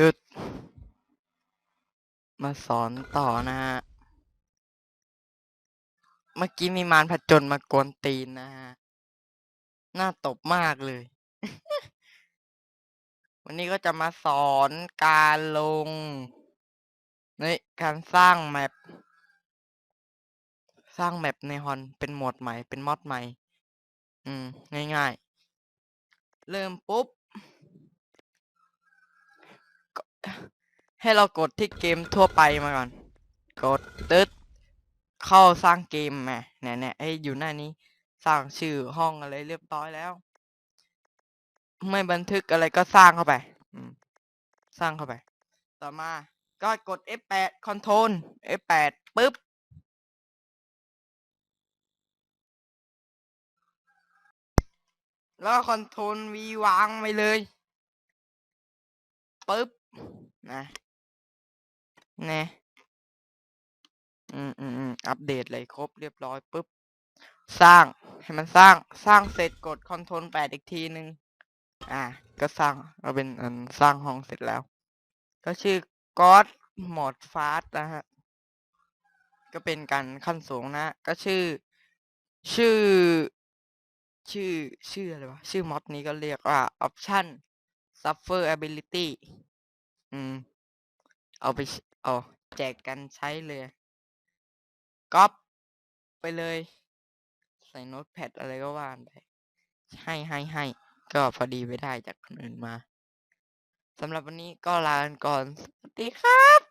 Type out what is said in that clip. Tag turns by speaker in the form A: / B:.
A: ตึดมาสอนต่อนะฮะ เมื่อกี้มีมารผจญมากวนตีนนะฮะ น่าตบมากเลย วันนี้ก็จะมาสอนการลงนี่การสร้างแมป สร้างแมปในฮอนเป็นโหมดใหม่ เป็นมอดใหม่ อืม ง่ายๆ เริ่มปุ๊บ ให้เรากดที่เกมทั่วไปมาก่อน กดตึ๊ดเข้าสร้างเกมแหมเนี่ยเนี่ยให้อยู่หน้านี้ สร้างชื่อห้องอะไรเรียบร้อยแล้ว ไม่บันทึกอะไรก็สร้างเข้าไปสร้างเข้าไป ต่อมาก็กด F8 Control F8 ปึ๊บแล้วคอนโทรลวีวางไปเลยปึ๊บนะ นะอืมอืมอืมอัปเดตเลยครบเรียบร้อยปุ๊บ สร้างให้มันสร้างสร้างเสร็จกดคอนโทรลแปดอีกทีหนึ่งอ่าก็สร้างก็เป็นอันสร้างห้องเสร็จแล้ว ก็ชื่อ God Mod Fast นะฮะก็เป็นการขั้นสูงนะ ก็ชื่อ ชื่อ ชื่อชื่ออะไรวะชื่อมอดนี้ก็เรียกว่า Option Suffer Ability อืม เอาไป เอาแจกกันใช้เลยก๊อปไปเลย ใส่โน้ตแพดอะไรก็ว่านไป ให้ให้ให้ก็พอดีไปได้จากคนอื่นมาสำหรับวันนี้ก็ลากันก่อน สวัสดีครับ